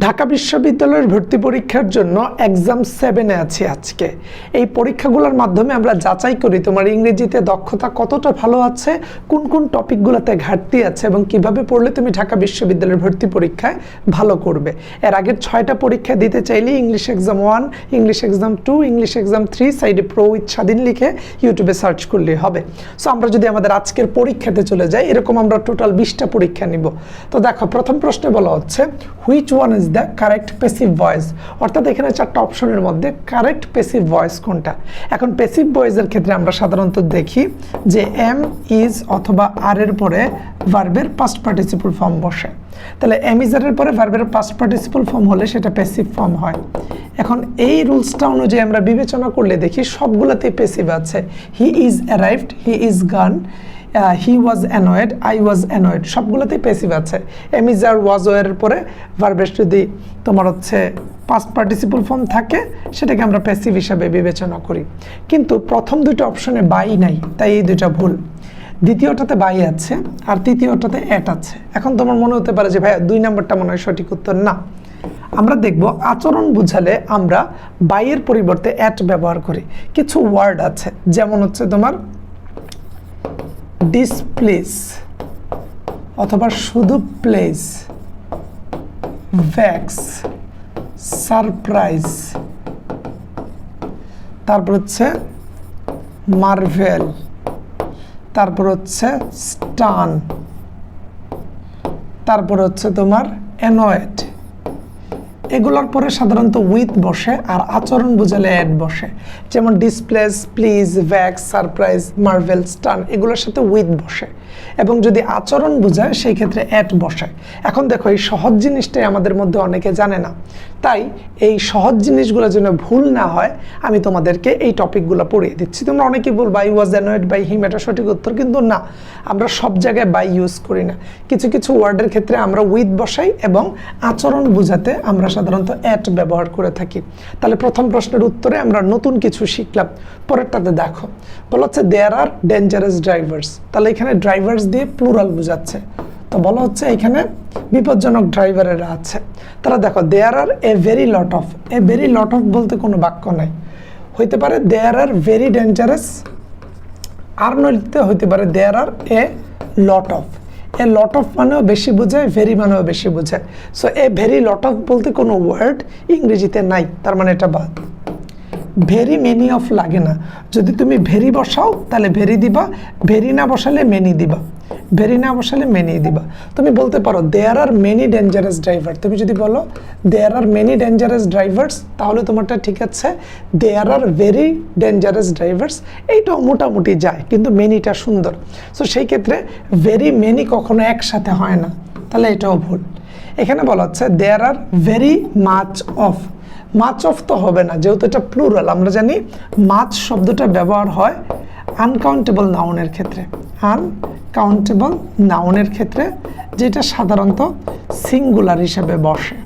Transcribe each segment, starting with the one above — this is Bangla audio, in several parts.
ঢাকা বিশ্ববিদ্যালয়ের ভর্তি পরীক্ষার জন্য এক্সাম সেভেনে আছি আজকে। এই পরীক্ষাগুলোর মাধ্যমে আমরা যাচাই করি তোমার ইংরেজিতে দক্ষতা কতটা ভালো আছে, কোন কোন টপিকগুলোতে ঘাটতি আছে এবং কীভাবে পড়লে তুমি ঢাকা বিশ্ববিদ্যালয়ের ভর্তি পরীক্ষায় ভালো করবে। এর আগের ছয়টা পরীক্ষা দিতে চাইলে English exam one English exam two English exam three সাইডে প্রো স্বাধীন লিখে ইউটিউবে সার্চ করলেই হবে। সো আমরা যদি আমাদের আজকের পরীক্ষাতে চলে যাই, এরকম আমরা টোটাল বিশটা পরীক্ষা নিব। তো দেখো, প্রথম প্রশ্নে বলা হচ্ছে which one is the correct passive voice অর্থাৎ এখানে চারটা অপশনের মধ্যে কারেক্ট পেসিভ ভয়েস কোনটা? এখন পেসিভ ভয়েসের ক্ষেত্রে আমরা সাধারণত দেখি যে এম ইজ অথবা আর এর পরে ভার্বের পাস্ট পার্টিসিপল ফর্ম বসে। তাহলে এম ইজারের পরে ভার্বের পাস্ট পার্টিসিপল ফর্ম হলে সেটা পেসিভ ফর্ম হয়। এখন এই রুলসটা অনুযায়ী আমরা বিবেচনা করলে দেখি সবগুলোতেই পেসিভ আছে। He is arrived he is gone he was annoyed I was annoyed সবগুলোতেই প্যাসিভ আছে। এমিজার ওয়াজ ওয়ার পরে ভার্বের যদি তোমার হচ্ছে পাস্ট পার্টিসিপল ফর্ম থাকে, সেটাকে আমরা প্যাসিভ হিসাবে বিবেচনা করি। কিন্তু প্রথম দুটো অপশনে বাই নাই, তাই এই দুটো ভুল। দ্বিতীয়টাতে বাই আছে, আর তৃতীয়টাতে অ্যাট আছে। এখন তোমার মনে হতে পারে যে, ভাইয়া, দুই নম্বরটা মনে হয় সঠিক উত্তর না। আমরা দেখব, আচরণ বুঝালে আমরা বাইয়ের পরিবর্তে অ্যাট ব্যবহার করি। কিছু ওয়ার্ড আছে, যেমন হচ্ছে তোমার ডিসপ্লেস অথবা শুধু প্লেস ভ্যাক্স সারপ্রাইজ তারপর হচ্ছে মার্ভেল তারপর হচ্ছে স্টান তারপর হচ্ছে তোমার অ্যানয়েড এগুলোর পরে সাধারণত উইথ বসে আর আচরণ বোঝালে অ্যাড বসে। যেমন displease please vex surprise marvel stun এগুলোর সাথে উইথ বসে। এবং যদি আচরণ বোঝায়, সেই ক্ষেত্রে অ্যাড বসে। এখন দেখো, এই সহজ জিনিসটাই আমাদের মধ্যে অনেকে জানে না। তাই এই সহজ জিনিসগুলো যেন ভুল না হয়, আমি তোমাদেরকে এই টপিকগুলো পড়িয়ে দিচ্ছি। তোমরা অনেকে বল by was annoyed by him এটা সঠিক উত্তর, কিন্তু না। আমরা সব জায়গায় বাই ইউজ করি না। কিছু কিছু ওয়ার্ডের ক্ষেত্রে আমরা উইথ বসাই এবং আচরণ বোঝাতে আমরা সাধারণত অ্যাট ব্যবহার করে থাকি। তাহলে প্রথম প্রশ্নের উত্তরে আমরা নতুন কিছু শিখলাম। পরেরটাতে দেখো, বলা হচ্ছে দেয়ার আর ডেঞ্জারাস ড্রাইভার্স তাহলে এখানে ড্রাইভার্স দিয়ে প্লুরাল বোঝাচ্ছে। তো বলা হচ্ছে এখানে বিপজ্জনক ড্রাইভারেরা আছে। তারা দেখো there are a very lot of a very lot of বলতে কোনো বাক্য নাই। হইতে পারে দেয়ার আর ভেরি ডেঞ্জারাস আর নইতে হইতে পারে there are a lot of a lot of মানেও বেশি বোঝায় ভেরি মানেও বেশি বোঝায়। So a very lot of বলতে কোনো ওয়ার্ড ইংরেজিতে নাই, তার মানে এটা বাদ। ভেরি মেনি অফ লাগে না। যদি তুমি ভেরি বসাও, তাহলে ভেরি দিবা। ভেরি না বসালে মেনি দিবা। ভেরি না বসালে মেনি দিবা। তুমি বলতে পারো there are many dangerous driver তুমি যদি বলো there are many dangerous drivers তাহলে তোমারটা ঠিক আছে there are very dangerous drivers এইটাও মোটামুটি যায়, কিন্তু মেনিটা সুন্দর। সো সেই ক্ষেত্রে ভেরি মেনি কখনো একসাথে হয় না। তাহলে এটাও ভুল। এখানে বলা হচ্ছে there are very much of much of তো হবে না, যেহেতু এটা প্লুরাল আমরা জানি মাছ শব্দটা ব্যবহার হয় আনকাউন্টেবল নাউনের ক্ষেত্রে। আনকাউন্টেবল নাউনের ক্ষেত্রে যেটা সাধারণত সিঙ্গুলার হিসেবে বসে।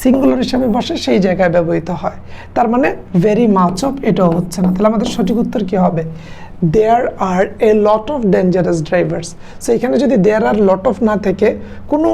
সিঙ্গুলার হিসাবে বসে সেই জায়গায় ব্যবহৃত হয়। তার মানে ভেরি মাচ অফ এটাও হচ্ছে না। তাহলে আমাদের সঠিক উত্তর কী হবে? There are a lot of dangerous drivers so এখানে যদি দেয়ার আর লট অফ না থেকে, কোনো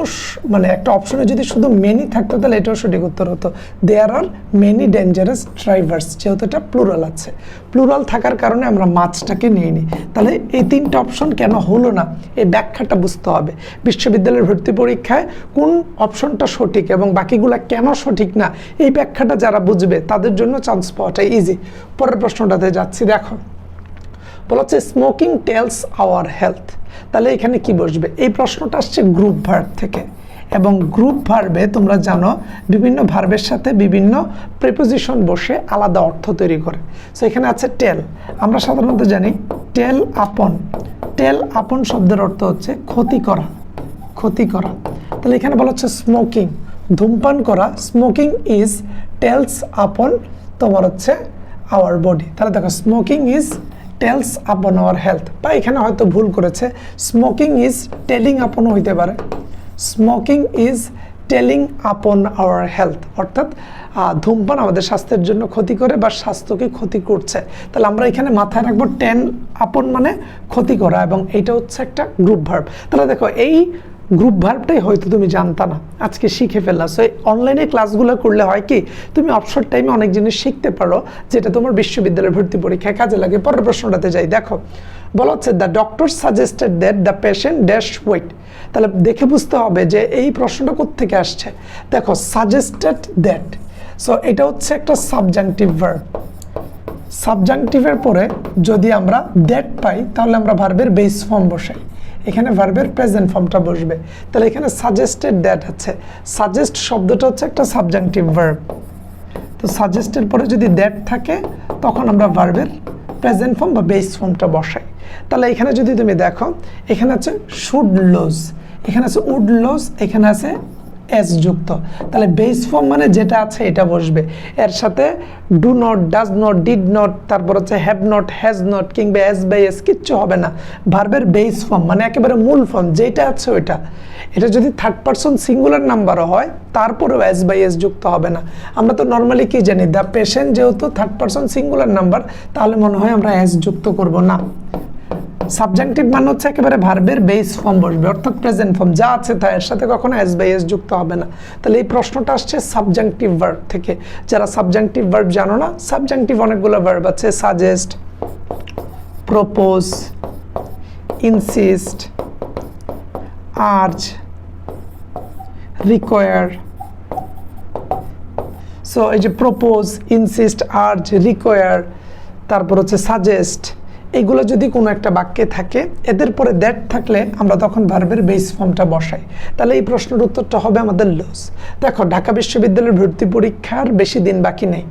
মানে একটা অপশনে যদি শুধু মেনি থাকতো, তাহলে এটাও সঠিক উত্তর হতো। There are many dangerous drivers যেহেতু এটা প্লুরাল আছে। প্লুরাল থাকার কারণে আমরা মাছটাকে নিয়ে নিই তাহলে এই তিনটা অপশন কেন হলো না? এই ব্যাখ্যাটা বুঝতে হবে। বিশ্ববিদ্যালয়ের ভর্তি পরীক্ষায় কোন অপশনটা সঠিক এবং বাকিগুলা কেন সঠিক না, এই ব্যাখ্যাটা যারা বুঝবে, তাদের জন্য চান্স পাওয়াটা ইজি পরের প্রশ্নটাতে যাচ্ছি, দেখো। বলা হচ্ছে স্মোকিং টেলস আওয়ার হেলথ তাহলে এখানে কি বসবে? এই প্রশ্নটা আসছে গ্রুপ ভার্ব থেকে। এবং গ্রুপ ভার্বে তোমরা জানো, বিভিন্ন ভার্বের সাথে বিভিন্ন প্রিপোজিশন বসে আলাদা অর্থ তৈরি করে। সো এখানে আছে টেল আমরা সাধারণত জানি টেল আপন টেল আপন শব্দের অর্থ হচ্ছে ক্ষতি করা। ক্ষতি করা। তাহলে এখানে বলা হচ্ছে স্মোকিং ধূমপান করা। স্মোকিং ইজ টেলস আপন তোমার হচ্ছে আওয়ার বডি তাহলে দেখো smoking is tells upon our health বা এখানে হয়তো ভুল করেছে। স্মোকিং ইজ টেলিং আপনও হইতে পারে। Smoking is telling upon our health অর্থাৎ ধূমপান আমাদের স্বাস্থ্যের জন্য ক্ষতি করে বা স্বাস্থ্যকে ক্ষতি করছে। তাহলে আমরা এখানে মাথায় রাখব টেন আপন মানে ক্ষতি করা এবং এটা হচ্ছে একটা গ্রুপ ভার্ব তাহলে দেখো, এই গ্রুপ ভার্বটাই হয়তো তুমি জানতা না। আজকে শিখে ফেললা। সো অনলাইনে ক্লাসগুলো করলে হয় কি, তুমি অবসর টাইমে অনেক জিনিস শিখতে পারো, যেটা তোমার বিশ্ববিদ্যালয়ের ভর্তি পরীক্ষায় কাজে লাগে। পরের প্রশ্নটাতে যাই, দেখো। বলা হচ্ছে the doctor suggested that the patient dash wait তাহলে দেখে বুঝতে হবে যে এই প্রশ্নটা কোত্থেকে আসছে। দেখো সাজেস্টেড দ্যাট সো এটা হচ্ছে একটা সাবজাংটিভ ভার্ব সাবজাংটিভের পরে যদি আমরা দ্যাট পাই, তাহলে আমরা ভার্বের বেস ফর্ম বসাই। এখানে ভার্বের প্রেজেন্ট ফর্মটা বসবে। তাহলে এখানে সাজেস্টেড দ্যাট আছে। সাজেস্ট শব্দটা হচ্ছে একটা সাবজাংটিভ ভার্ব তো সাজেস্টের পরে যদি দ্যাট থাকে, তখন আমরা ভার্বের প্রেজেন্ট ফর্ম বা বেস ফর্মটা বসাই। তাহলে এখানে যদি তুমি দেখো, এখানে আছে শুড লোজ এখানে আছে উড লোজ এখানে আছে এস যুক্ত। তাহলে বেস ফর্ম মানে যেটা আছে এটা বসবে। এর সাথে do not does not did not তারপর হচ্ছে হ্যাভ নট হ্যাজ নট কিংবা এস বাই এস কিচ্ছু হবে না। ভার্বের বেস ফর্ম মানে একেবারে মূল ফর্ম যেটা আছে ওইটা। এটা যদি থার্ড পারসন সিঙ্গুলার নাম্বারও হয়, তারপরেও এস বাই এস যুক্ত হবে না। আমরা তো নর্মালি কি জানি দ্য পেশেন্ট যেহেতু থার্ড পারসন সিঙ্গুলার নাম্বার তাহলে মনে হয় আমরা এস যুক্ত করব না। সাবজেক্টিভ মানে হচ্ছে একেবারে ভার্বের বেস ফর্ম বসবে। অর্থাৎ প্রেজেন্ট ফর্ম যা আছে তা এর সাথে কখনো এস বাই এস যুক্ত হবে না। তাহলে এই প্রশ্নটা আসছে সাবজেক্টিভ ভার্ব থেকে। যারা সাবজেক্টিভ ভার্ব জানো না সাবজেক্টিভ অনেকগুলো ভার্ব আছে। Suggest propose insist urge require so এই যে প্রপোজ ইনসিস্ট আর্জ রিকোয়ার তারপর হচ্ছে সাজেস্ট এগুলো যদি কোনো একটা বাক্যে থাকে, এদের পরে দ্যাট থাকলে আমরা তখন ভার্বের বেস ফর্মটা বসাই। তাহলে এই প্রশ্নের উত্তরটা হবে আমাদের লস দেখো, ঢাকা বিশ্ববিদ্যালয়ের ভর্তি পরীক্ষার বেশি দিন বাকি নেই।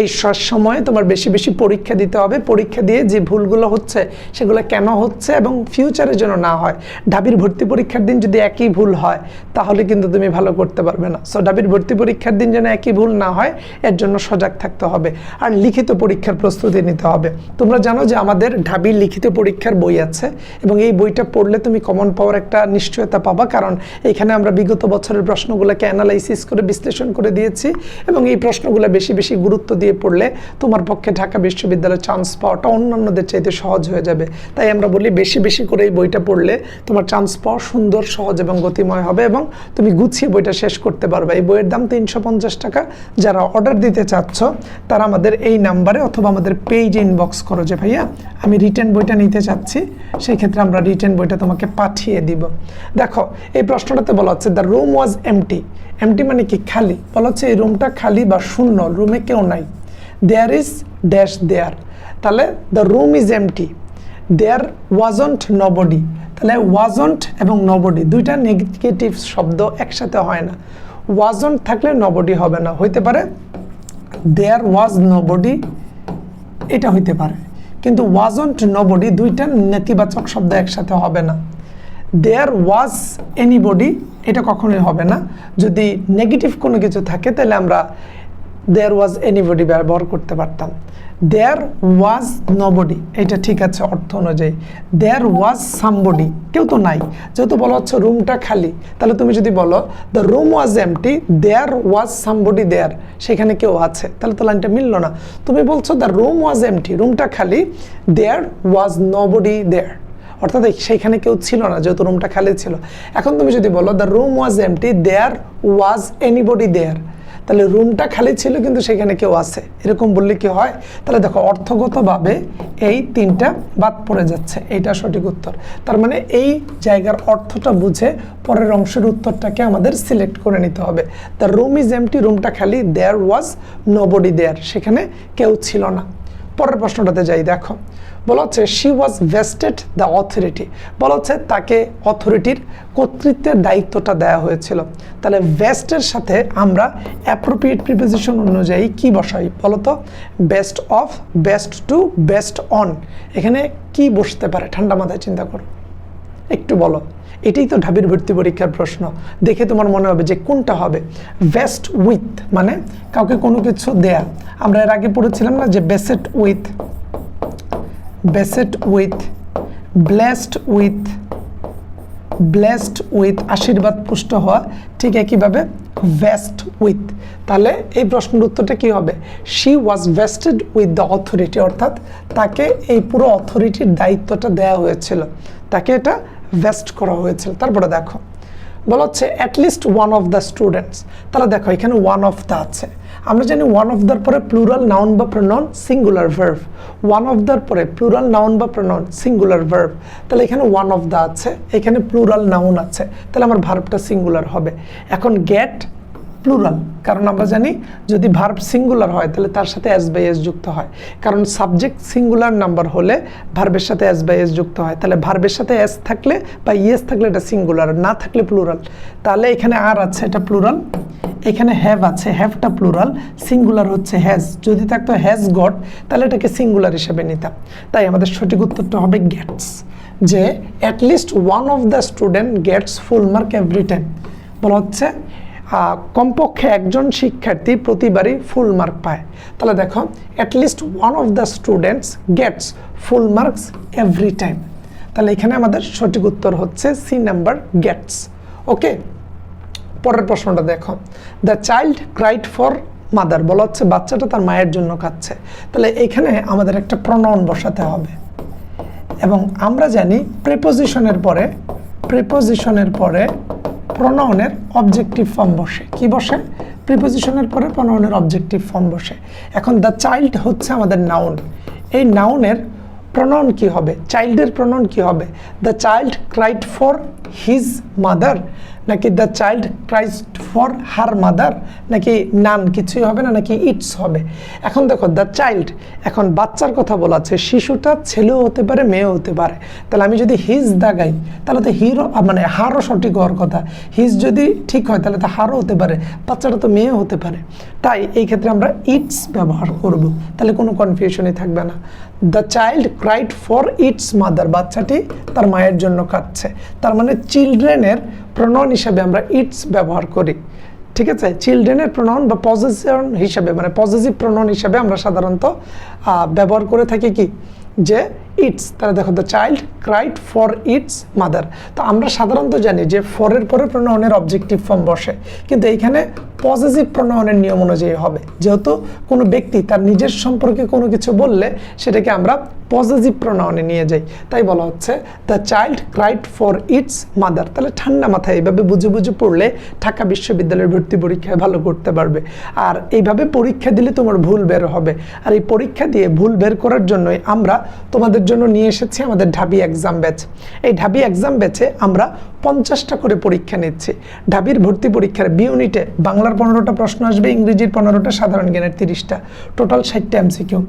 এই সময়ে তোমার বেশি বেশি পরীক্ষা দিতে হবে। পরীক্ষা দিয়ে যে ভুলগুলো হচ্ছে, সেগুলো কেন হচ্ছে এবং ফিউচারের জন্য না হয়। ঢাবির ভর্তি পরীক্ষার দিন যদি একই ভুল হয়, তাহলে কিন্তু তুমি ভালো করতে পারবে না। সো ঢাবির ভর্তি পরীক্ষার দিন যেন একই ভুল না হয়, এর জন্য সজাগ থাকতে হবে। আর লিখিত পরীক্ষার প্রস্তুতি নিতে হবে। তোমরা জানো যে আমাদের ঢাবির লিখিত পরীক্ষার বই আছে এবং এই বইটা পড়লে তুমি কমন পাওয়ার একটা নিশ্চয়তা পাবা। কারণ এখানে আমরা বিগত বছরের প্রশ্নগুলোকে অ্যানালাইসিস করে বিশ্লেষণ করে দিয়েছি এবং এই প্রশ্নগুলো বেশি বেশি গুরুত্ব দিয়ে পড়লে তোমার পক্ষে ঢাকা বিশ্ববিদ্যালয়ে চান্স পাওয়াটা অন্যান্যদের চাইতে সহজ হয়ে যাবে। তাই আমরা বলি বেশি বেশি করে এই বইটা পড়লে তোমার চান্স পাওয়া সুন্দর, সহজ এবং গতিময় হবে এবং তুমি গুছিয়ে বইটা শেষ করতে পারবে। এই বইয়ের দাম তিনশো পঞ্চাশ টাকা। যারা অর্ডার দিতে চাচ্ছ, তারা আমাদের এই নাম্বারে অথবা আমাদের পেজে ইনবক্স করো যে, ভাইয়া, আমি রিটার্ন বইটা নিতে চাচ্ছি, সেই ক্ষেত্রে আমরা রিটার্ন বইটা তোমাকে পাঠিয়ে দিব। দেখো, এই প্রশ্নটাতে বলা হচ্ছে the room was empty empty মানে কি? খালি। বলা হচ্ছে, এই রুমটা খালি বা শূন্য রুমে কেউ নাই। দেয়ার ইজ ড্যাশ দেয়ার তাহলে the room is empty there wasn't nobody তাহলে ওয়াজন্ট এবং নবডি দুইটা নেগেটিভ শব্দ একসাথে হয় না। ওয়াজন্ট থাকলে নবডি হবে না। হইতে পারে দেয়ার ওয়াজ নবডি এটা হইতে পারে। কিন্তু ওয়াজন্ট নোবডি দুইটা নেতিবাচক শব্দ একসাথে হবে না। দেয়ার ওয়াজ এনিবডি এটা কখনোই হবে না। যদি নেগেটিভ কোনো কিছু থাকে, তাহলে আমরা দেয়ার ওয়াজ এনিবডি ব্যবহার করতে পারতাম। দেয়ার ওয়াজ নবডি এটা ঠিক আছে অর্থ অনুযায়ী। দেয়ার ওয়াজ সামবডি কেউ তো নাই। যেহেতু বলা হচ্ছে রুমটা খালি, তাহলে তুমি যদি বলো the room was empty there was somebody there সেখানে কেউ আছে, তাহলে তো লাইনটা মিললো না। তুমি বলছো দ্য রুম ওয়াজ এমটি রুমটা খালি দেয়ার ওয়াজ নবডি দেয়ার অর্থাৎ সেইখানে কেউ ছিল না, যেহেতু রুমটা খালি ছিল। এখন তুমি যদি বলো the room was empty there was anybody there তাহলে রুমটা খালি ছিল কিন্তু সেখানে কেউ আছে। এরকম বললে কি হয়? তাহলে দেখো, অর্থগতভাবে এই তিনটা বাদ পড়ে যাচ্ছে। এইটা সঠিক উত্তর। তার মানে এই জায়গার অর্থটা বুঝে পরের অংশের উত্তরটাকে আমাদের সিলেক্ট করে নিতে হবে। দ্য রুম ইজ এমটি রুমটা খালি দেয়ার ওয়াজ নোবডি দেয়ার সেখানে কেউ ছিল না। পরের প্রশ্নটাতে যাই, দেখো। বলা হচ্ছে she was vested the authority বলা হচ্ছে তাকে অথরিটির কর্তৃত্বের দায়িত্বটা দেওয়া হয়েছিল। তাহলে ভেস্টের সাথে আমরা অ্যাপ্রোপ্রিয়েট প্রিপোজিশন অনুযায়ী কি বসাই বলতো? Best of best to best on এখানে কি বসতে পারে? ঠান্ডা মাথায় চিন্তা করো। একটু বলো। এটাই তো ঢাবির ভর্তি পরীক্ষার প্রশ্ন। দেখে তোমার মনে হবে যে কোনটা হবে? বেস্ট উইথ মানে কাউকে কোনো কিছু দেয়া। আমরা এর আগে পড়েছিলাম না যে beset with beset with blessed with blessed with আশীর্বাদ পুষ্ট হওয়া, ঠিক একইভাবে ভেস্ট উইথ তাহলে এই প্রশ্নের উত্তরটা কি হবে? She was vested with the authority অর্থাৎ তাকে এই পুরো অথরিটির দায়িত্বটা দেওয়া হয়েছিল। তাকে এটা ভেস্ট করা হয়েছিল। তারপরে দেখো, বলা হচ্ছে at least one of the students তাহলে দেখো, এখানে ওয়ান অফ দ্য আছে। আমরা জানি ওয়ান অফ দ্যার পরে প্লুরাল নাউন বা pronoun singular verb one of their পরে প্লুরাল নাউন বা প্রনন সিঙ্গুলার ভার্ভ তাহলে এখানে ওয়ান অফ দ্য আছে, এখানে প্লুরাল নাউন আছে। তাহলে আমার ভার্ভটা সিঙ্গুলার হবে। এখন গেট প্লুরাল কারণ আমরা জানি যদি ভার্ব সিঙ্গুলার হয়, তাহলে তার সাথে এস বাই এস যুক্ত হয়। কারণ সাবজেক্ট সিঙ্গুলার নাম্বার হলে ভার্বের সাথে এস বাই এস যুক্ত হয়। তাহলে ভার্বের সাথে এস থাকলে বা ইয়েস থাকলে এটা সিঙ্গুলার না থাকলে প্লুরাল তাহলে এখানে আর আছে, এটা প্লুরাল এখানে হ্যাভ আছে হ্যাভটা প্লুরাল সিঙ্গুলার হচ্ছে হ্যাজ যদি থাকতো হ্যাজ গট তাহলে এটাকে সিঙ্গুলার হিসেবে নিতাম। তাই আমাদের সঠিক উত্তরটা হবে গেটস যে at least one of the student gets full mark every time বলা হচ্ছে কমপক্ষে একজন শিক্ষার্থী প্রতিবারই ফুল মার্ক পায়। তাহলে দেখো at least one of the students gets full marks every time তাহলে এখানে আমাদের সঠিক উত্তর হচ্ছে সি নাম্বার গেটস ওকে পরের প্রশ্নটা দেখো। The child cried for mother বলা হচ্ছে বাচ্চাটা তার মায়ের জন্য কাচ্ছে তাহলে এখানে আমাদের একটা প্রণয়ন বসাতে হবে। এবং আমরা জানি প্রেপোজিশনের পরে প্রেপোজিশনের পরে প্রণয়নের অবজেক্টিভ ফর্ম বসে। কি বসে? প্রিপোজিশনের পরে প্রণয়নের অবজেক্টিভ ফর্ম বসে। এখন দ্য চাইল্ড হচ্ছে আমাদের নাউন এই নাউনের প্রণয়ন কি হবে? চাইল্ডের প্রণয়ন কি হবে? The child cried for his mother নাকি the child cried for her mother নাকি নান কিছুই হবে না, নাকি ইটস হবে? এখন দেখো দ্য চাইল্ড এখন বাচ্চার কথা বলা আছে, শিশুটা ছেলেও হতে পারে, মেয়েও হতে পারে। তাহলে আমি যদি হিজ দা গাই তাহলে তো হিরো মানে হারও সঠিক হওয়ার কথা। হিজ যদি ঠিক হয়, তাহলে তো হারও হতে পারে, বাচ্চাটা তো মেয়েও হতে পারে। তাই এই ক্ষেত্রে আমরা ইটস ব্যবহার করব। তাহলে কোনো কনফিউশনই থাকবে না। The child cried for its mother বাচ্চাটি তার মায়ের জন্য কাঁদছে। তার মানে চিলড্রেনের প্রণয়ন হিসাবে আমরা ইটস ব্যবহার করি। ঠিক আছে? চিলড্রেনের প্রণয়ন বা পজিশন হিসাবে মানে পজিটিভ প্রণয়ন হিসাবে আমরা সাধারণত ব্যবহার করে থাকি কি? যে ইটস তারা দেখো the child cried for its mother তো আমরা সাধারণত জানি যে ফরের পরে প্রণয়নের অবজেক্টিভ ফর্ম বসে। কিন্তু এইখানে পজিটিভ প্রণয়নের নিয়ম অনুযায়ী হবে। যেহেতু কোনো ব্যক্তি তার নিজের সম্পর্কে কোনো কিছু বললে সেটাকে আমরা পজিটিভ প্রণয়নে নিয়ে যাই। তাই বলা হচ্ছে the child cried for its mother তাহলে ঠান্ডা মাথায় এইভাবে বুঝে বুঝে পড়লে ঢাকা বিশ্ববিদ্যালয়ের ভর্তি পরীক্ষায় ভালো করতে পারবে। আর এইভাবে পরীক্ষা দিলে তোমার ভুল বের হবে। আর এই পরীক্ষা দিয়ে ভুল বের করার জন্যই আমরা তোমাদের জন্য নিয়ে এসেছি আমাদের ঢাবি এক্সাম ব্যাচ এই ঢাবি এক্সাম ব্যাচে আমরা পঞ্চাশটা করে পরীক্ষা নিচ্ছি। ঢাবির ভর্তি পরীক্ষার বি ইউনিটে বাংলার পনেরোটা প্রশ্ন আসবে, ইংরেজির পনেরোটা, সাধারণ জ্ঞানের তিরিশটা। টোটাল ষাটটা এমসিকিউ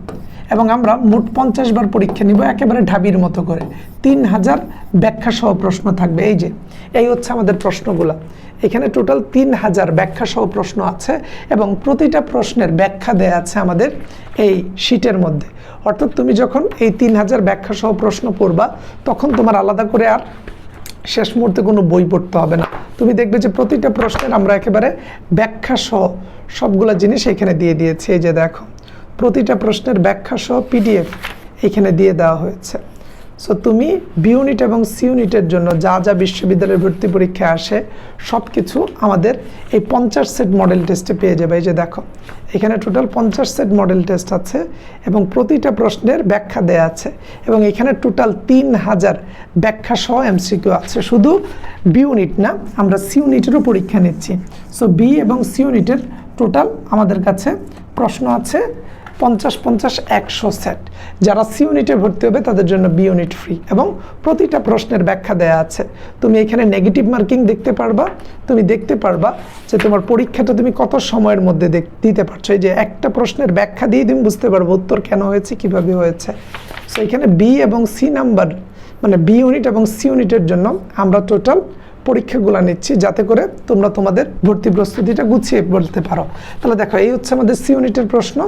এবং আমরা মোট পঞ্চাশ বার পরীক্ষা নিব একেবারে ঢাবির মতো করে। তিন হাজার ব্যাখ্যা সহ প্রশ্ন থাকবে। এই যে, এই হচ্ছে আমাদের প্রশ্নগুলা। এখানে টোটাল তিন হাজার ব্যাখ্যা সহ প্রশ্ন আছে এবং প্রতিটা প্রশ্নের ব্যাখ্যা দেয়া আছে আমাদের এই শীটের মধ্যে। অর্থাৎ তুমি যখন এই তিন হাজার ব্যাখ্যা সহ প্রশ্ন পড়বা, তখন তোমার আলাদা করে আর শেষ মুহূর্তে কোনো বই পড়তে হবে না। তুমি দেখবে যে প্রতিটা প্রশ্নের আমরা একেবারে ব্যাখ্যা সহ সবগুলো জিনিস এখানে দিয়ে দিয়েছি। এই যে দেখো, প্রতিটা প্রশ্নের ব্যাখ্যা সহ পিডিএফ এখানে দিয়ে দেওয়া হয়েছে। সো তুমি বি ইউনিট এবং সি ইউনিটের জন্য যা যা বিশ্ববিদ্যালয়ের ভর্তি পরীক্ষায় আসে সব কিছু আমাদের এই পঞ্চাশ সেট মডেল টেস্টে পেয়ে যাবে। এই যে দেখো, এখানে টোটাল পঞ্চাশ সেট মডেল টেস্ট আছে এবং প্রতিটা প্রশ্নের ব্যাখ্যা দেয়া আছে এবং এখানে টোটাল তিন হাজার ব্যাখ্যা সহ এমসিকিউ আছে। শুধু বি ইউনিট না, আমরা সি ইউনিটেরও পরীক্ষা নিচ্ছি। সো বি এবং সি ইউনিটের টোটাল আমাদের কাছে প্রশ্ন আছে। পঞ্চাশ পঞ্চাশ একশো সেট। যারা সি ইউনিটে ভর্তি হবে, তাদের জন্য বি ইউনিট ফ্রি। এবং প্রতিটা প্রশ্নের ব্যাখ্যা দেয়া আছে। তুমি এখানে নেগেটিভ মার্কিং দেখতে পারবা। তুমি দেখতে পারবা যে তোমার পরীক্ষাটা তুমি কত সময়ের মধ্যে দিতে পারছ। এই যে একটা প্রশ্নের ব্যাখ্যা দিয়ে তুমি বুঝতে পারব উত্তর কেন হয়েছে, কীভাবে হয়েছে। সো এখানে বি এবং সি নাম্বার মানে বি ইউনিট এবং সি ইউনিটের জন্য আমরা টোটাল পরীক্ষাগুলো নিচ্ছি যাতে করে তোমরা তোমাদের ভর্তি প্রস্তুতিটা গুছিয়ে বলতে পারো। তাহলে দেখো, এই হচ্ছে আমাদের সি ইউনিটের প্রশ্ন,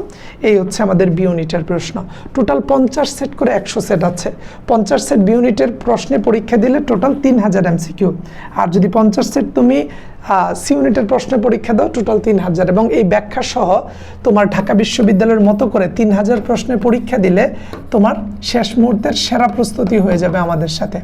এই হচ্ছে আমাদের বি ইউনিটের প্রশ্ন। টোটাল পঞ্চাশ সেট করে একশো সেট আছে। পঞ্চাশ সেট বি ইউনিটের প্রশ্নে পরীক্ষা দিলে টোটাল তিন হাজার এমসিকিউ আর যদি পঞ্চাশ সেট তুমি সি ইউনিটের প্রশ্নে পরীক্ষা দাও টোটাল তিন হাজার। এবং এই ব্যাখ্যা সহ তোমার ঢাকা বিশ্ববিদ্যালয়ের মতো করে তিন হাজার প্রশ্নের পরীক্ষা দিলে তোমার শেষ মুহূর্তের সেরা প্রস্তুতি হয়ে যাবে আমাদের সাথে।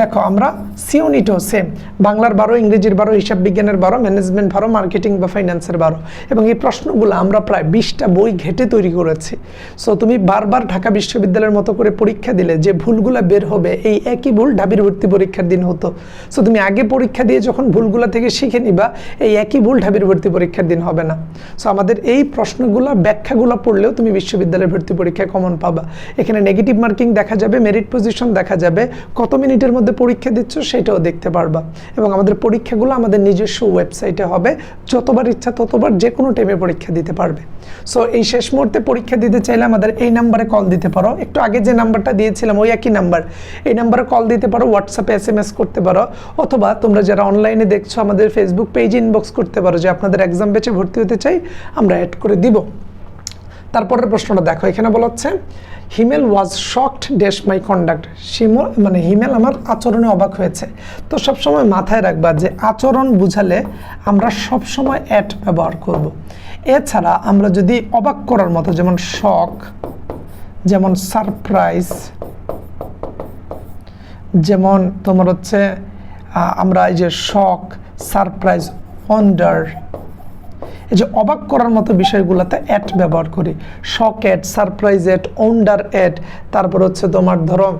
দেখো, আমরা সি ইউনিটও সেম বাংলার বারো, ইংরেজির বারো, হিসাব বিজ্ঞানের বারো ম্যানেজমেন্ট বারো মার্কেটিং বা ফাইন্যান্সের বারো। এবং এই প্রশ্নগুলো আমরা প্রায় বিশটা বই ঘেটে তৈরি করেছি। সো তুমি বারবার ঢাকা বিশ্ববিদ্যালয়ের মতো করে পরীক্ষা দিলে যে ভুলগুলো বের হবে, এই একই ভুল ঢাবির ভর্তি পরীক্ষার দিন হতো। সো তুমি আগে পরীক্ষা দিয়ে যখন ভুলগুলো থেকে শিখে নিবা, এই একই ভুল ঢাবির ভর্তি পরীক্ষার দিন হবে না। সো আমাদের এই প্রশ্নগুলো, ব্যাখ্যাগুলো পড়লেও তুমি বিশ্ববিদ্যালয়ের ভর্তি পরীক্ষায় কমন পাবা। এখানে নেগেটিভ মার্কিং দেখা যাবে মেরিট পজিশন দেখা যাবে, কত মিনিটের মধ্যে পরীক্ষা দিচ্ছ, সেটাও দেখতে পারবা। এবং আমাদের পরীক্ষাগুলো আমাদের নিজস্ব ওয়েবসাইটে হবে। যতবার ইচ্ছা ততবার যে কোনো টাইমে পরীক্ষা দিতে পারবে। সো এই শেষ মুহূর্তে পরীক্ষা দিতে চাইলে আমাদের এই নাম্বারে কল দিতে পারো। একটু আগে যে নাম্বারটা দিয়েছিলাম, ওই একই নাম্বার এই নাম্বারে কল দিতে পারো হোয়াটসঅ্যাপে এস এম এস করতে পারো। অথবা তোমরা যারা অনলাইনে দেখছ, আমাদের ফেসবুক পেজে ইনবক্স করতে পারো যে আপনাদের এক্সাম বেচে ভর্তি হতে চাই, আমরা অ্যাড করে দিব। তারপরের প্রশ্নটা দেখো, এখানে বলা হচ্ছে, Himel was shocked dash my conduct Himel মানে হিমেল আমার আচরণে অবাক হয়েছে তো সবসময় মাথায় রাখবা যে আচরণ বুঝালে আমরা সবসময় অ্যাট ব্যবহার করব। এছাড়া আমরা যদি অবাক করার মতো, যেমন শক যেমন সারপ্রাইজ যেমন তোমার হচ্ছে আমরা এই যে শক সারপ্রাইজ ওয়ান্ডার এই যে অবাক করার মতো বিষয়গুলোতে অ্যাট ব্যবহার করি। Shock at surprise at wonder at তারপর হচ্ছে তোমার ধরো,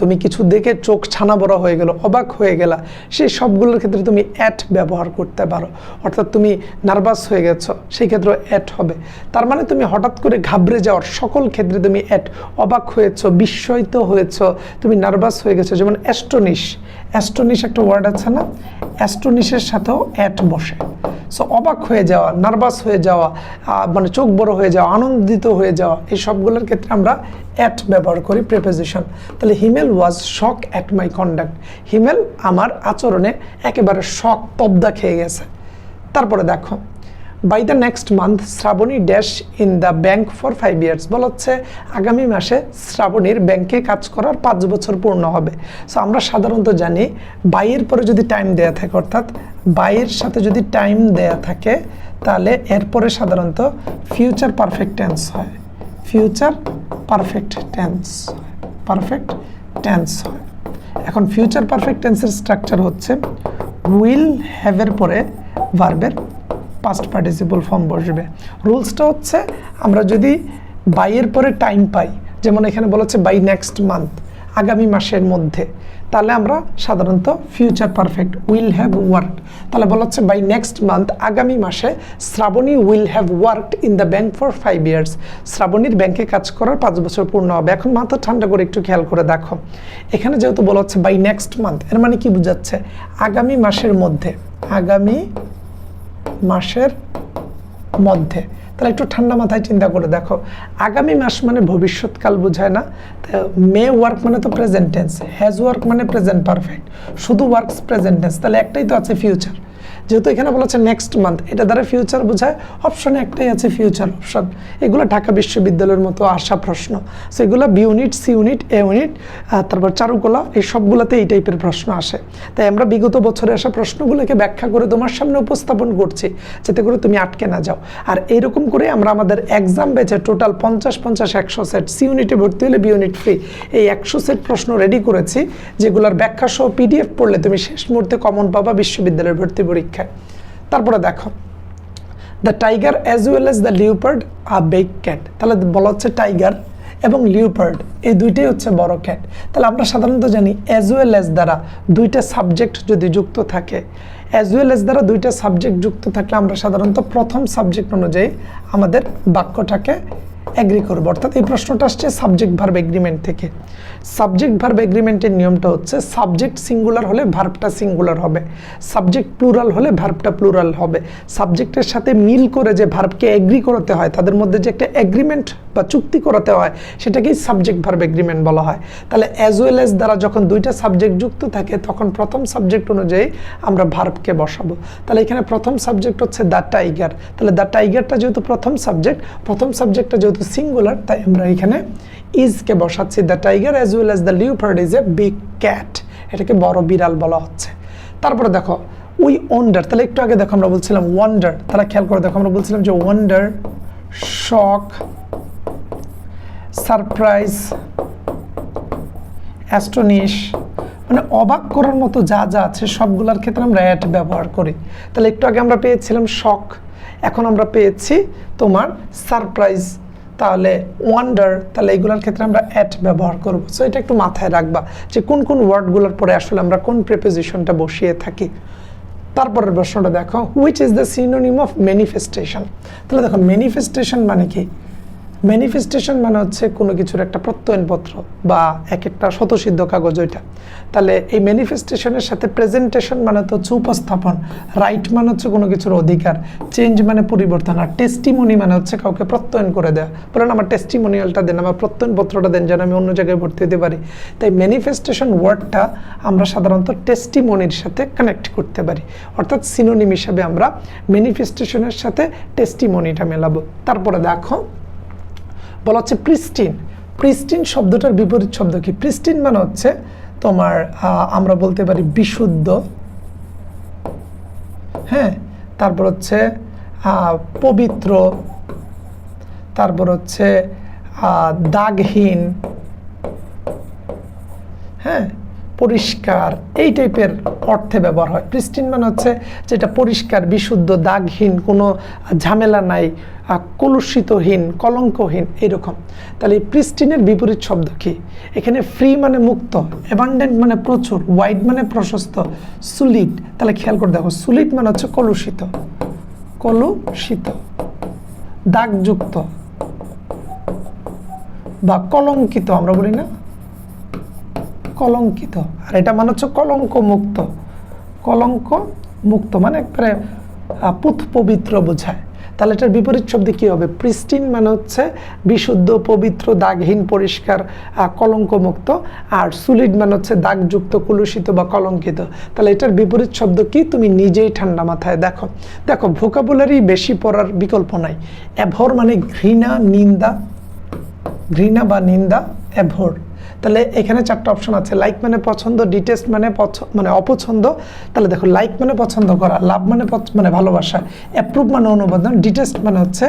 তুমি কিছু দেখে চোখ ছানা বড় হয়ে গেল, অবাক হয়ে গেলা, সেই সবগুলোর ক্ষেত্রে তুমি অ্যাট ব্যবহার করতে পারো। অর্থাৎ তুমি নার্ভাস হয়ে গেছো, সেই ক্ষেত্রে অ্যাট হবে। তার মানে তুমি হঠাৎ করে ঘাবড়ে যাওয়ার সকল ক্ষেত্রে তুমি অ্যাট অবাক হয়েছো, বিস্ময়িত হয়েছো, তুমি নার্ভাস হয়ে গেছো। যেমন অ্যাস্টনিশ অ্যাস্টনিশ একটা ওয়ার্ড আছে না? অ্যাস্টোনিশের সাথেও অ্যাট বসে। সো অবাক হয়ে যাওয়া, নার্ভাস হয়ে যাওয়া মানে চোখ বড় হয়ে যাওয়া, আনন্দিত হয়ে যাওয়া, এই সবগুলোর ক্ষেত্রে আমরা অ্যাট ব্যবহার করি প্রেপোজিশন। তাহলে Himel was shock at my conduct. Himel আমার আচরণে একেবারে শক, তবদা খেয়ে গেছে। তারপরে দেখো by the next month Shrabani dash in the bank for five years বলা হচ্ছে আগামী মাসে শ্রাবণীর ব্যাংকে কাজ করার পাঁচ বছর পূর্ণ হবে। সো আমরা সাধারণত জানি, বাইয়ের পরে যদি টাইম দেয়া থাকে, অর্থাৎ বাইয়ের সাথে যদি টাইম দেয়া থাকে, তাহলে এরপরে সাধারণত ফিউচার পারফেক্ট টেন্স হয়। Future perfect tense perfect tense হয়। এখন ফিউচার পারফেক্ট টেন্সের স্ট্রাকচার হচ্ছে উইল হ্যাভের পরে ভার্বের পাস্ট পার্টিসিপল ফর্ম বসবে। রুলসটা হচ্ছে আমরা যদি বাইয়ের পরে টাইম পাই, যেমন এখানে বলা হচ্ছে বাই নেক্সট মান্থ আগামী মাসের মধ্যে, তাহলে আমরা সাধারণত future perfect will have work তাহলে বলা হচ্ছে বাই নেক্সট মান্থ আগামী মাসে Shrabani will have worked in the bank for five years শ্রাবণীর ব্যাংকে কাজ করার পাঁচ বছর পূর্ণ হবে। এখন মাথা ঠান্ডা করে একটু খেয়াল করে দেখো। এখানে যেহেতু বলা হচ্ছে বাই নেক্সট মান্থ এর মানে কি বোঝাচ্ছে? আগামী মাসের মধ্যে, আগামী মাসের মধ্যে। তাহলে একটু ঠান্ডা মাথায় চিন্তা করে দেখো। আগামী মাস মানে ভবিষ্যৎকাল বোঝায় না। মে ওয়ার্ক মানে তো প্রেজেন্টেন্স হ্যাজ ওয়ার্ক মানে প্রেজেন্ট পারফেক্ট শুধু ওয়ার্কস প্রেজেন্টেন্স তাহলে একটাই তো আছে ফিউচার যেহেতু এখানে বলা হচ্ছে নেক্সট মান্থ এটা দ্বারা ফিউচার বোঝায় অপশনে একটাই আছে ফিউচার অপশন এগুলো ঢাকা বিশ্ববিদ্যালয়ের মতো আসা প্রশ্ন। সো এগুলো B unit C unit A unit তারপর চারুকলা, এই সবগুলোতে এই টাইপের প্রশ্ন আসে। তাই আমরা বিগত বছরে আসা প্রশ্নগুলোকে ব্যাখ্যা করে তোমার সামনে উপস্থাপন করছি, যাতে করে তুমি আটকে না যাও। আর এইরকম করে আমরা আমাদের এক্সাম বেচে টোটাল পঞ্চাশ পঞ্চাশ, একশো সেট সি ইউনিটে ভর্তি হলে বি ইউনিট ফ্রি এই একশো সেট প্রশ্ন রেডি করেছি, যেগুলোর ব্যাখ্যা সহ পিডিএফ পড়লে তুমি শেষ মুহূর্তে কমন পাবা বিশ্ববিদ্যালয়ের ভর্তি পরীক্ষায় তারপরে দেখো the tiger as well as the leopard a big cat তাহলে বলা হচ্ছে টাইগার এবং লিওপার্ড এই দুইটাই হচ্ছে বড় ক্যাট তাহলে আমরা সাধারণত জানি অ্যাজ ওয়েল এজ দ্বারা দুইটা সাবজেক্ট যদি যুক্ত থাকে। অ্যাজ ওয়েল এজ দ্বারা দুইটা সাবজেক্ট যুক্ত থাকলে আমরা সাধারণত প্রথম সাবজেক্ট অনুযায়ী আমাদের বাক্যটাকে অ্যাগ্রি করব। অর্থাৎ এই প্রশ্নটা আসছে সাবজেক্ট ভার্ব এগ্রিমেন্ট থেকে। সাবজেক্ট ভার্ব এগ্রিমেন্টের নিয়মটা হচ্ছে সাবজেক্ট সিঙ্গুলার হলে ভার্বটা সিঙ্গুলার হবে। সাবজেক্ট প্লুরাল হলে ভার্বটা প্লুরাল হবে। সাবজেক্টের সাথে মিল করে যে ভার্বকে এগ্রি করতে হয়, তাদের মধ্যে যে একটা এগ্রিমেন্ট বা চুক্তি করাতে হয়, সেটাকেই সাবজেক্ট ভার্ব এগ্রিমেন্ট বলা হয়। তাহলে অ্যাজ ওয়েল এজ দ্বারা যখন দুইটা সাবজেক্ট যুক্ত থাকে, তখন প্রথম সাবজেক্ট অনুযায়ী আমরা ভার্বকে বসাবো। তাহলে এখানে প্রথম সাবজেক্ট হচ্ছে দ্য টাইগার তাহলে দ্য টাইগারটা যেহেতু প্রথম সাবজেক্ট প্রথম সাবজেক্টটা যেহেতু সিঙ্গুলার তাই আমরা এখানে ইজকে বসাচ্ছি the tiger as well as the leopard is a big cat এটাকে বড় বিড়াল বলা হচ্ছে। তারপরে দেখো উই ওয়ান্ডার তাহলে একটু আগে দেখো আমরা বলছিলাম ওয়ান্ডার তাহলে খেয়াল করে দেখো আমরা বলছিলাম যে ওয়ান্ডার শক সারপ্রাইজ অ্যাস্টোনিশ মানে অবাক করার মতো যা যা আছে সবগুলোর ক্ষেত্রে আমরা অ্যাট ব্যবহার করি। তাহলে একটু আগে আমরা পেয়েছিলাম শখ এখন আমরা পেয়েছি তোমার সারপ্রাইজ তাহলে ওয়ান্ডার তাহলে এইগুলোর ক্ষেত্রে আমরা অ্যাট ব্যবহার করব। সো এটা একটু মাথায় রাখবা যে কোন কোন ওয়ার্ডগুলোর পরে আসলে আমরা কোন প্রেপোজিশনটা বসিয়ে থাকি। তারপরের প্রশ্নটা দেখো which is the synonym of manifestation তাহলে দেখো ম্যানিফেস্টেশন মানে কি? ম্যানিফেস্টেশন মানে হচ্ছে কোনো কিছুর একটা প্রত্যয়নপত্র বা এক একটা শতসিদ্ধ কাগজ ওইটা। তাহলে এই ম্যানিফেস্টেশনের সাথে প্রেজেন্টেশন মানে তো হচ্ছে উপস্থাপন রাইট মানে হচ্ছে কোনো কিছুর অধিকার চেঞ্জ মানে পরিবর্তন, আর টেস্টিমনি মানে হচ্ছে কাউকে প্রত্যয়ন করে দেওয়া বলেন আমার টেস্টিমোনিয়ালটা দেন, আমার প্রত্যয়নপত্রটা দেন যেন আমি অন্য জায়গায় ভর্তি হতে পারি। তাই ম্যানিফেস্টেশন ওয়ার্ডটা আমরা সাধারণত টেস্টিমনির সাথে কানেক্ট করতে পারি। অর্থাৎ সিনোনিম হিসাবে আমরা ম্যানিফেস্টেশনের সাথে টেস্টিমনিটা মেলাবো। তারপরে দেখো বলা হচ্ছে প্রিস্টিন প্রিস্টিন শব্দটার বিপরীত শব্দ কি? প্রিস্টিন মানে হচ্ছে তোমার আমরা বলতে পারি বিশুদ্ধ। হ্যাঁ? তারপর হচ্ছে পবিত্র। তারপর হচ্ছে দাগহীন। হ্যাঁ? পরিষ্কার, এই টাইপের অর্থে ব্যবহার হয়। প্রিস্টিন মানে হচ্ছে যেটা পরিষ্কার, বিশুদ্ধ, দাগহীন, কোনো ঝামেলা নাই কলুষিতহীন, কলঙ্কহীন এরকম তাহলে এই প্রিস্টিনের বিপরীত শব্দ কি? এখানে ফ্রি মানে মুক্ত অ্যাবান্ডেন্ট মানে প্রচুর ওয়াইড মানে প্রশস্ত সুলিড তাহলে খেয়াল করে দেখো সুলিড মানে হচ্ছে কলুষিত কলুষিত, দাগযুক্ত বা কলঙ্কিত, আমরা বলি না? কলঙ্কিত। আর এটা মানে হচ্ছে কলঙ্ক মুক্ত কলঙ্ক মুক্ত মানে একবারে পুত পবিত্র বোঝায়। তাহলে এটার বিপরীত শব্দে কী হবে? প্রিস্টিন মানে হচ্ছে বিশুদ্ধ, পবিত্র, দাগহীন, পরিষ্কার কলঙ্কমুক্ত। আর সুলিড মানে হচ্ছে দাগযুক্ত, কুলুষিত বা কলঙ্কিত। তাহলে এটার বিপরীত শব্দ কি? তুমি নিজেই ঠান্ডা মাথায় দেখো। দেখো, ভোকাবুলারি বেশি পড়ার বিকল্প নাই। অ্যাভর মানে ঘৃণা, নিন্দা। ঘৃণা বা নিন্দা, অ্যাভোর। তাহলে এখানে চারটা অপশন আছে। লাইক মানে পছন্দ ডিটেস্ট মানে মানে অপছন্দ। তাহলে দেখো লাইক মানে পছন্দ করা লাভ মানে মানে ভালোবাসা। অ্যাপ্রুভ মানে অনুমোদন ডিটেস্ট মানে হচ্ছে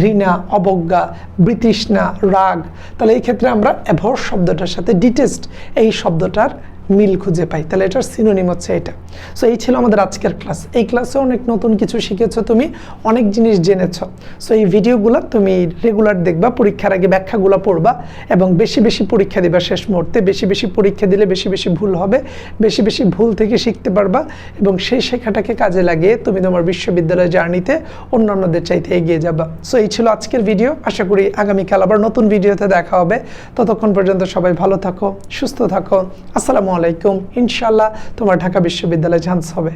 ঘৃণা, অবজ্ঞা, বৃতৃষ্ণা, রাগ। তাহলে এই ক্ষেত্রে আমরা অ্যাভোর শব্দটার সাথে ডিটেস্ট এই শব্দটার মিল খুঁজে পাই, তাহলে এটার সিনোনিম হচ্ছে এটা। সো এই ছিল আমাদের আজকের ক্লাস এই ক্লাসে অনেক নতুন কিছু শিখেছো তুমি, অনেক জিনিস জেনেছো। সো এই ভিডিওগুলো তুমি রেগুলার দেখবা, পরীক্ষার আগে ব্যাখ্যাগুলো পড়বা এবং বেশি বেশি পরীক্ষা দিবা শেষ মুহূর্তে। বেশি বেশি পরীক্ষা দিলে বেশি বেশি ভুল হবে, বেশি বেশি ভুল থেকে শিখতে পারবা এবং সেই শেখাটাকে কাজে লাগিয়ে তুমি তোমার বিশ্ববিদ্যালয় জার্নিতে অন্যান্যদের চাইতে এগিয়ে যাবা। সো এই ছিল আজকের ভিডিও আশা করি আগামীকাল আবার নতুন ভিডিওতে দেখা হবে। ততক্ষণ পর্যন্ত সবাই ভালো থাকো, সুস্থ থাকো। আসসালামু আলাইকুম। ইনশাল্লাহ তোমার ঢাকা বিশ্ববিদ্যালয়ে চান্স হবে।